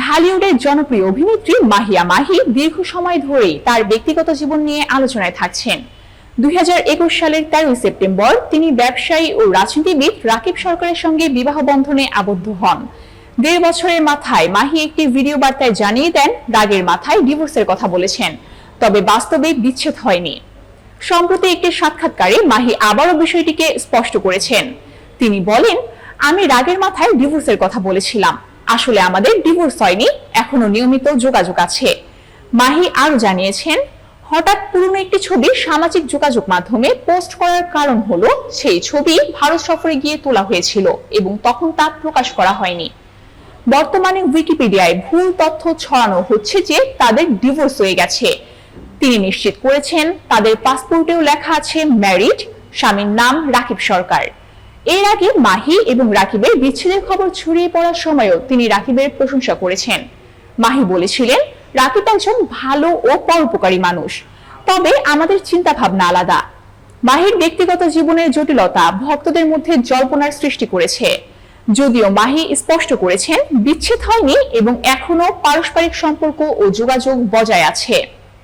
ঢালিউডের জনপ্রিয় অভিনেত্রী মাহিয়া মাহি দীর্ঘ সময় ধরেই তার ব্যক্তিগত জীবন নিয়ে আলোচনায় থাকছেন। দুই সালের তেরোই সেপ্টেম্বর তিনি ব্যবসায়ী ও রাজনীতিবিদ রাকিব সরকারের সঙ্গে বিবাহ বন্ধনে আবদ্ধ হন। দেড় বছরের মাথায় মাহি একটি ভিডিও বার্তায় জানিয়ে দেন, রাগের মাথায় ডিভোর্সের কথা বলেছেন, তবে বাস্তবে বিচ্ছেদ হয়নি। সম্প্রতি একটি সাক্ষাৎকারে মাহি আবারও বিষয়টিকে স্পষ্ট করেছেন। তিনি বলেন, আমি রাগের মাথায় ডিভোর্সের কথা বলেছিলাম। আসলে আমাদের ডিভোর্স হয়নি, এখনও নিয়মিত যোগাযোগ আছে। মাহি আরও জানিয়েছেন, হঠাৎ পুরনো একটি ছবি সামাজিক যোগাযোগ মাধ্যমে পোস্ট করার কারণ হলো সেই ছবি ভারত সফরে গিয়ে তোলা হয়েছিল এবং তখন তা প্রকাশ করা হয়নি। বর্তমানে উইকিপিডিয়ায় ভুল তথ্য ছড়ানো হচ্ছে যে তাদের ডিভোর্স হয়ে গেছে। তিনি নিশ্চিত করেছেন, তাদের পাসপোর্টেও লেখা আছে ম্যারিড স্বামীর নাম রাকিব সরকার। এর আগে মাহি এবং রাকিবের বিচ্ছেদের খবর ছড়িয়ে পড়ার সময়ও তিনি রাকিবের প্রশংসা করেছেন। মাহি বলেছিলেন, রাকিব একজন ভালো ও পরোপকারী মানুষ, তবে আমাদের চিন্তা ভাবনা আলাদা। মাহির ব্যক্তিগত জীবনের জটিলতা ভক্তদের মধ্যে জল্পনার সৃষ্টি করেছে। যদিও মাহি স্পষ্ট করেছেন, বিচ্ছেদ হয়নি এবং এখনও পারস্পরিক সম্পর্ক ও যোগাযোগ বজায় আছে।